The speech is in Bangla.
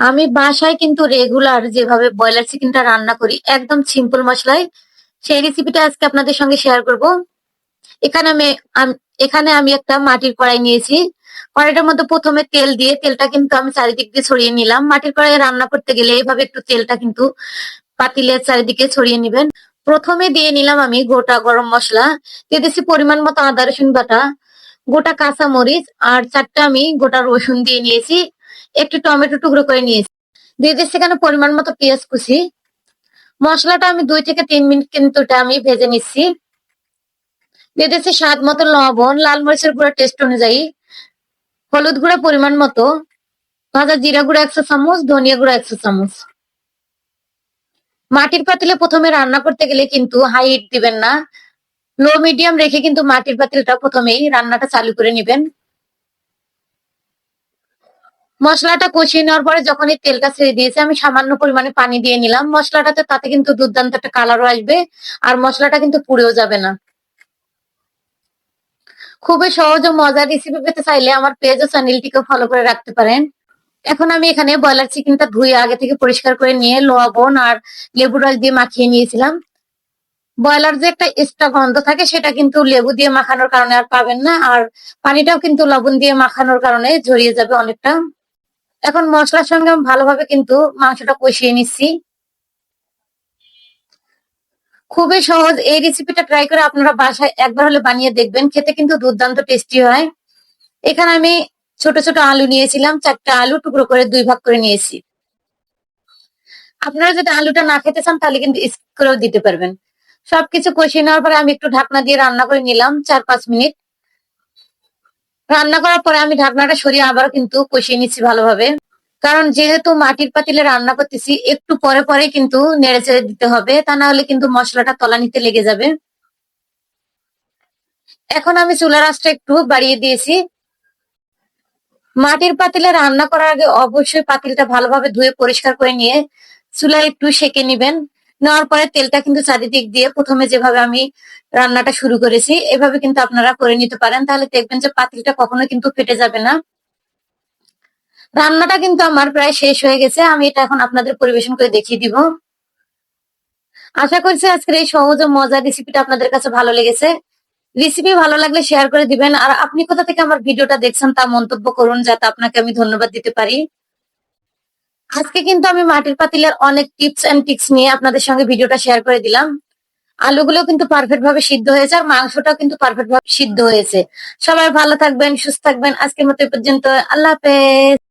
আমি বাসায় কিন্তু রেগুলার যেভাবে ব্রয়লার চিকেনটা রান্না করি, একদম সিম্পল মশলায়। সেই রেসিপিটা আজকে আপনাদের সঙ্গে শেয়ার করব। এখানে আমি এখানে আমি একটা মাটির কড়াই নিয়েছি। কড়াইটার মধ্যে প্রথমে তেল দিয়ে, তেলটা কিন্তু আমি চারিদিক দিয়ে ছড়িয়ে নিলাম। মাটির কড়াইয়ে রান্না করতে গেলে এইভাবে একটু তেলটা কিন্তু পাতিলের চারিদিকে ছড়িয়ে নিবেন। প্রথমে দিয়ে নিলাম আমি গোটা গরম মশলা। দিয়ে দিচ্ছি পরিমাণ মতো আদা রসুন বাটা, গোটা কাঁচা মরিচ আর চারটা আমি গোটা রসুন দিয়ে নিয়েছি। একটু টমেটো টুকরো করে নিয়েছি। দিয়ে দিচ্ছি এখানে পরিমাণ মতো পেঁয়াজ কুচি। মশলাটা আমি দুই থেকে তিন মিনিট কিন্তু আমি ভেজে নিচ্ছি। দিয়ে দিচ্ছি স্বাদ মতো লবণ, লাল মরিচের গুঁড়া টেস্ট অনুযায়ী। হলুদ গুঁড়া পরিমাণ মতো। ভাজা জিরা গুঁড়া একশো চামচ, ধনিয়া গুঁড়া একশো চামচ। মাটির পাতিলে প্রথমে রান্না করতে গেলে কিন্তু হাই হিট দিবেন না। লো মিডিয়াম রেখে কিন্তু মাটির পাতিলটা প্রথমেই রান্নাটা চালু করে নেবেন। মশলাটা কষিয়ে নেওয়ার পরে যখন এই তেলটা ছেড়ে দিয়েছে, আমি সামান্য পরিমাণে পানি দিয়ে নিলাম। মশলাটাতে তাতে কিন্তু দুর্দান্ত একটা কালারও আসবে আর মশলাটা কিন্তু পুড়েও যাবে না। খুবই সহজ ও মজার রেসিপি পেতে চাইলে আমার পেজ ও চ্যানেলটিকে ফলো করে রাখতে পারেন। এখন আমি এখানে ব্রয়লার চিকেনটা ধুয়ে আগে থেকে পরিষ্কার করে নিয়ে লবণ আর লেবু রস দিয়ে মাখিয়ে নিয়েছিলাম। ব্রয়লার যে একটা এক্সট্রা গন্ধ থাকে, সেটা কিন্তু লেবু দিয়ে মাখানোর কারণে আর পাবেন না। আর পানিটাও কিন্তু লবণ দিয়ে মাখানোর কারণে ঝরিয়ে যাবে অনেকটা। এখন মশলার সঙ্গে আমি ভালোভাবে কিন্তু মাংসটা কষিয়ে নিচ্ছি। খুবই সহজ এই রেসিপিটা ট্রাই করে আপনারা বাসায় একবার হলে বানিয়ে দেখবেন, খেতে কিন্তু দুর্দান্ত টেস্টি হয়। এখানে আমি ছোট ছোট আলু নিয়েছিলাম, চারটা আলু টুকরো করে দুই ভাগ করে নিয়েছি। আপনারা যদি আলুটা না খেতে চান তাহলে কিন্তু স্কিপ করেও দিতে পারবেন। সবকিছু কষিয়ে নেওয়ার পরে আমি একটু ঢাকনা দিয়ে রান্না করে নিলাম, চার পাঁচ মিনিট। রান্না করার পরে আমি ঢাকনাটা সরিয়ে আবার কিন্তু কষিয়ে নিচ্ছি ভালোভাবে। কারণ যেহেতু মাটির পাতিলে রান্না করতেছি, একটু পরে পরে কিন্তু নেড়ে চেড়ে দিতে হবে, তা না হলে কিন্তু মশলাটা তলানিতে লেগে যাবে। এখন আমি চুলার আঁচটা একটু বাড়িয়ে দিয়েছি। মাটির পাতিলে রান্না করার আগে অবশ্যই পাতিলটা ভালোভাবে ধুয়ে পরিষ্কার করে নিয়ে চুলায় একটু সেকে নিবেন। নেওয়ার পরে তেলটা কিন্তু চারিদিক দিয়ে প্রথমে যেভাবে আমি রান্নাটা শুরু করেছি, এভাবে কিন্তু আপনারা করে নিতে পারেন। তাহলে দেখবেন যে পাতিলটা কখনো কিন্তু ফেটে যাবে না। রান্নাটা কিন্তু আমার প্রায় শেষ হয়ে গেছে। আমি এটা এখন আপনাদের পরিবেশন করে দেখিয়ে দিব। আশা করছি আজকের এই সহজ ও মজার রেসিপিটা আপনাদের কাছে ভালো লেগেছে। রেসিপি ভালো লাগলে শেয়ার করে দিবেন। আর আপনি কোথা থেকে আমার ভিডিওটা দেখছেন তা মন্তব্য করুন, যাতে আপনাকে আমি ধন্যবাদ দিতে পারি। আজকে কিন্তু আমি মাটির পাতিলের অনেক টিপস এন্ড টিক্স নিয়ে আপনাদের সঙ্গে ভিডিওটা শেয়ার করে দিলাম। আলুগুলো কিন্তু পারফেক্ট ভাবে সিদ্ধ হয়েছে আর মাংসটাও কিন্তু পারফেক্ট ভাবে সিদ্ধ হয়েছে। সবাই ভালো থাকবেন, সুস্থ থাকবেন। আজকের মতো পর্যন্ত। আল্লাহ হাফেজ।